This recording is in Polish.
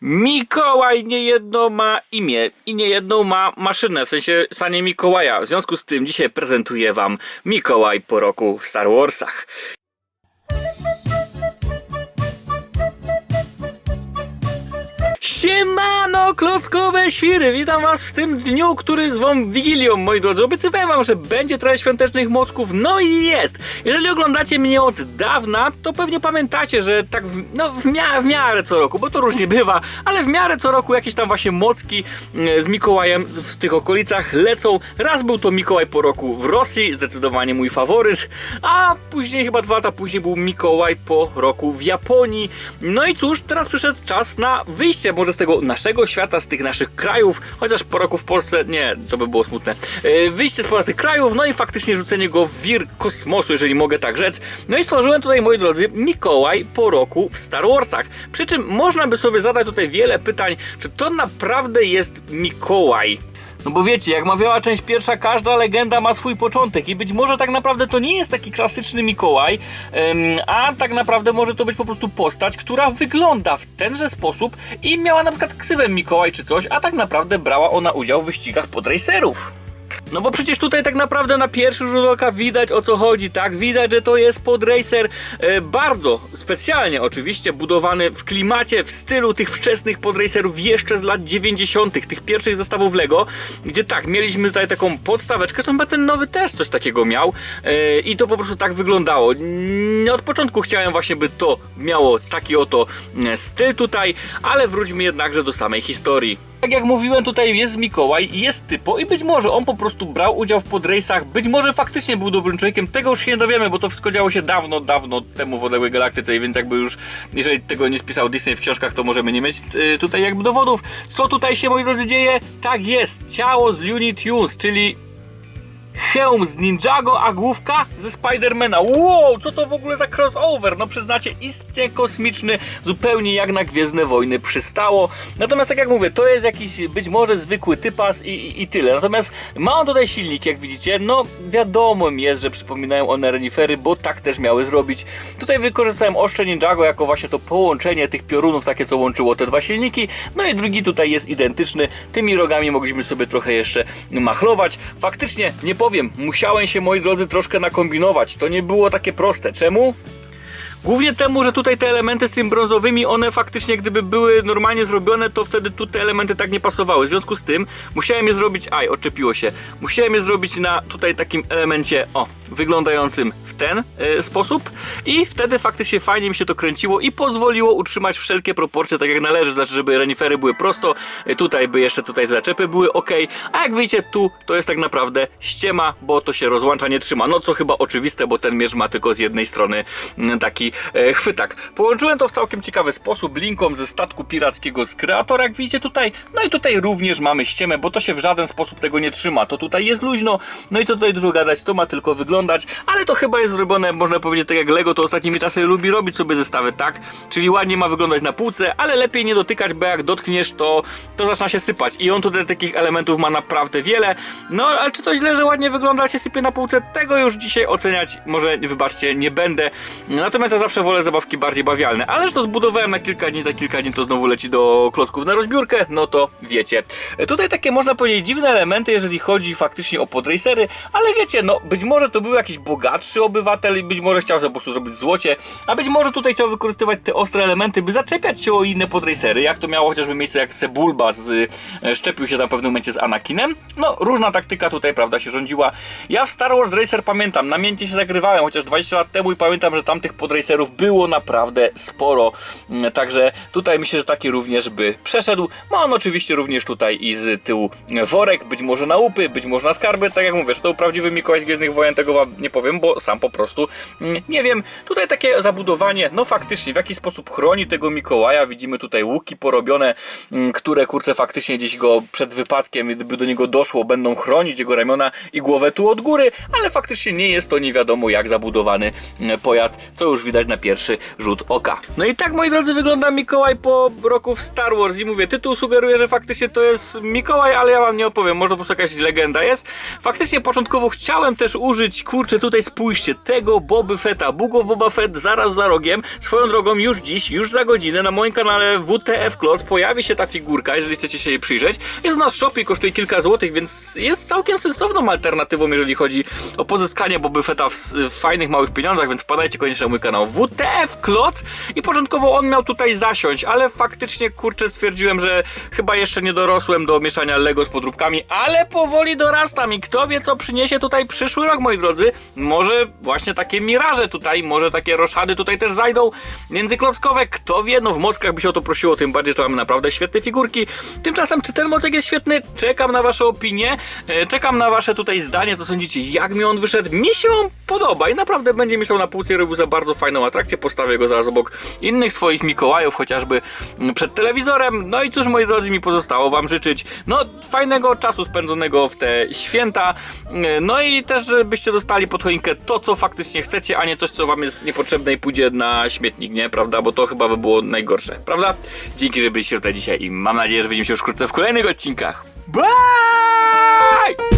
Mikołaj niejedno ma imię i niejedną ma maszynę, w sensie sanie Mikołaja. W związku z tym dzisiaj prezentuję wam Mikołaj po roku w Star Warsach. Siemano, klockowe świry! Witam was w tym dniu, który zwą Wigilią, moi drodzy. Obiecywałem wam, że będzie trochę świątecznych mocków, no i jest! Jeżeli oglądacie mnie od dawna, to pewnie pamiętacie, że tak w, no, w, mia w miarę co roku, bo to różnie bywa, ale w miarę co roku jakieś tam właśnie mocki mm, z Mikołajem w tych okolicach lecą. Raz był to Mikołaj po roku w Rosji, zdecydowanie mój faworyt, a później, chyba dwa lata później był Mikołaj po roku w Japonii. No i cóż, teraz przyszedł czas na wyjście może z tego naszego świata, z tych naszych krajów, chociaż po roku w Polsce, nie, to by było smutne. E, Wyjście z tych krajów, no i faktycznie rzucenie go w wir kosmosu, jeżeli mogę tak rzec. No i stworzyłem tutaj, moi drodzy, Mikołaj po roku w Star Warsach. Przy czym można by sobie zadać tutaj wiele pytań, czy to naprawdę jest Mikołaj? No bo wiecie, jak mawiała część pierwsza, każda legenda ma swój początek i być może tak naprawdę to nie jest taki klasyczny Mikołaj, a tak naprawdę może to być po prostu postać, która wygląda w tenże sposób i miała na przykład ksywę Mikołaj czy coś, a tak naprawdę brała ona udział w wyścigach podracerów. No bo przecież tutaj tak naprawdę na pierwszy rzut oka widać o co chodzi, tak? Widać, że to jest podracer e, bardzo specjalnie oczywiście budowany w klimacie, w stylu tych wczesnych podracerów jeszcze z lat 90., tych pierwszych zestawów Lego, gdzie tak, mieliśmy tutaj taką podstaweczkę, zresztą ten nowy też coś takiego miał e, i to po prostu tak wyglądało. Mm, Od początku chciałem właśnie, by to miało taki oto e, styl tutaj, ale wróćmy jednakże do samej historii. Tak jak mówiłem, tutaj jest Mikołaj i jest typo i być może on po prostu brał udział w podrace'ach, być może faktycznie był dobrym człowiekiem, tego już się nie dowiemy, bo to wszystko działo się dawno, dawno temu w odległej galaktyce, więc jakby już, jeżeli tego nie spisał Disney w książkach, to możemy nie mieć y, tutaj jakby dowodów. Co tutaj się, moi drodzy, dzieje? Tak jest, ciało z Looney Tunes, czyli hełm z Ninjago, a główka ze Spidermana. Wow, co to w ogóle za crossover? No przyznacie, istnie kosmiczny, zupełnie jak na Gwiezdne Wojny przystało. Natomiast tak jak mówię, to jest jakiś być może zwykły typas i, i, i tyle. Natomiast ma on tutaj silnik, jak widzicie. No wiadomo mi jest, że przypominają one renifery, bo tak też miały zrobić. Tutaj wykorzystałem ostrze Ninjago jako właśnie to połączenie tych piorunów, takie co łączyło te dwa silniki. No i drugi tutaj jest identyczny. Tymi rogami mogliśmy sobie trochę jeszcze machlować. Faktycznie, nie powiem, musiałem się moi drodzy troszkę nakombinować. To nie było takie proste. Czemu? Głównie temu, że tutaj te elementy z tymi brązowymi, one faktycznie gdyby były normalnie zrobione, to wtedy tu te elementy tak nie pasowały. W związku z tym musiałem je zrobić, aj, odczepiło się. Musiałem je zrobić na tutaj takim elemencie, o, wyglądającym w ten e, sposób i wtedy faktycznie fajnie mi się to kręciło i pozwoliło utrzymać wszelkie proporcje tak jak należy, znaczy żeby renifery były prosto, e, tutaj by jeszcze tutaj zaczepy były ok, a jak widzicie tu to jest tak naprawdę ściema, bo to się rozłącza, nie trzyma. No co chyba oczywiste, bo ten mierz ma tylko z jednej strony mm, taki chwytak. Połączyłem to w całkiem ciekawy sposób linką ze statku pirackiego z kreatora, jak widzicie tutaj. No i tutaj również mamy ściemę, bo to się w żaden sposób tego nie trzyma. To tutaj jest luźno. No i co tutaj dużo gadać, to ma tylko wyglądać, ale to chyba jest zrobione, można powiedzieć, tak jak Lego to ostatnimi czasy lubi robić sobie zestawy, tak? Czyli ładnie ma wyglądać na półce, ale lepiej nie dotykać, bo jak dotkniesz, to, to zaczyna się sypać. I on tutaj takich elementów ma naprawdę wiele. No, ale czy to źle, że ładnie wygląda, się sypie na półce? Tego już dzisiaj oceniać, może wybaczcie, nie będę. Natomiast ja zawsze wolę zabawki bardziej bawialne. Ale że to zbudowałem na kilka dni, za kilka dni to znowu leci do klocków na rozbiórkę, no to wiecie. Tutaj takie można powiedzieć dziwne elementy, jeżeli chodzi faktycznie o podracery, ale wiecie, no być może to był jakiś bogatszy obywatel i być może chciał po prostu zrobić złocie, a być może tutaj chciał wykorzystywać te ostre elementy, by zaczepiać się o inne podracery, jak to miało chociażby miejsce jak Sebulba z, e, szczepił się w pewnym momencie z Anakinem. No, różna taktyka tutaj, prawda, się rządziła. Ja w Star Wars Racer pamiętam, namiętnie się zagrywałem, chociaż 20 lat temu i pamiętam, że tam tych podracerów było naprawdę sporo. Mm, Także tutaj myślę, że taki również by przeszedł. Ma on oczywiście również tutaj i z tyłu worek, być może na łupy, być może na skarby. Tak jak mówię, że to prawdziwy Mikołaj z Gwiezdnych Wojen, tego wam nie powiem, bo sam po prostu mm, nie wiem. Tutaj takie zabudowanie, no faktycznie, w jaki sposób chroni tego Mikołaja. Widzimy tutaj łuki porobione, mm, które kurczę faktycznie gdzieś go przed wypadkiem, gdyby do niego doszło, będą chronić jego ramiona i głowę tu od góry, ale faktycznie nie jest to nie wiadomo jak zabudowany pojazd, co już widać widać na pierwszy rzut oka. No i tak, moi drodzy, wygląda Mikołaj po roku w Star Wars i mówię, tytuł sugeruje, że faktycznie to jest Mikołaj, ale ja wam nie opowiem, może po prostu jakaś legenda jest. Faktycznie początkowo chciałem też użyć, kurczę, tutaj spójrzcie, tego Boby Book of Boba Fett zaraz za rogiem. Swoją drogą już dziś, już za godzinę na moim kanale WTF Klotz pojawi się ta figurka, jeżeli chcecie się jej przyjrzeć. Jest u nas w shopie, kosztuje kilka złotych, więc jest całkiem sensowną alternatywą, jeżeli chodzi o pozyskanie Boby Fetta w, w fajnych, małych pieniądzach, więc wpadajcie koniecznie na mój kanał WTF Klotz i początkowo on miał tutaj zasiąść, ale faktycznie, kurczę, stwierdziłem, że chyba jeszcze nie dorosłem do mieszania Lego z podróbkami, ale powoli dorastam i kto wie, co przyniesie tutaj przyszły rok, moi drodzy. Może właśnie takie miraże tutaj, może takie roszady tutaj też zajdą międzyklockowe, kto wie, no w mockach by się o to prosiło, tym bardziej, że mamy naprawdę świetne figurki. Tymczasem, czy ten mocek jest świetny? Czekam na wasze opinie, e, czekam na wasze tutaj zdanie, co sądzicie, jak mi on wyszedł. Mi się on podoba i naprawdę będzie mi stał na półce robił za bardzo fajną atrakcję, postawię go zaraz obok innych swoich Mikołajów, chociażby mm, przed telewizorem. No i cóż, moi drodzy, mi pozostało wam życzyć, no, fajnego czasu spędzonego w te święta, e, no i też, żebyście dostali pod choinkę to, co faktycznie chcecie, a nie coś, co wam jest niepotrzebne i pójdzie na śmietnik, nie? Prawda? Bo to chyba by było najgorsze, prawda? Dzięki, że byliście tutaj dzisiaj i mam nadzieję, że widzimy się już wkrótce w kolejnych odcinkach. Bye!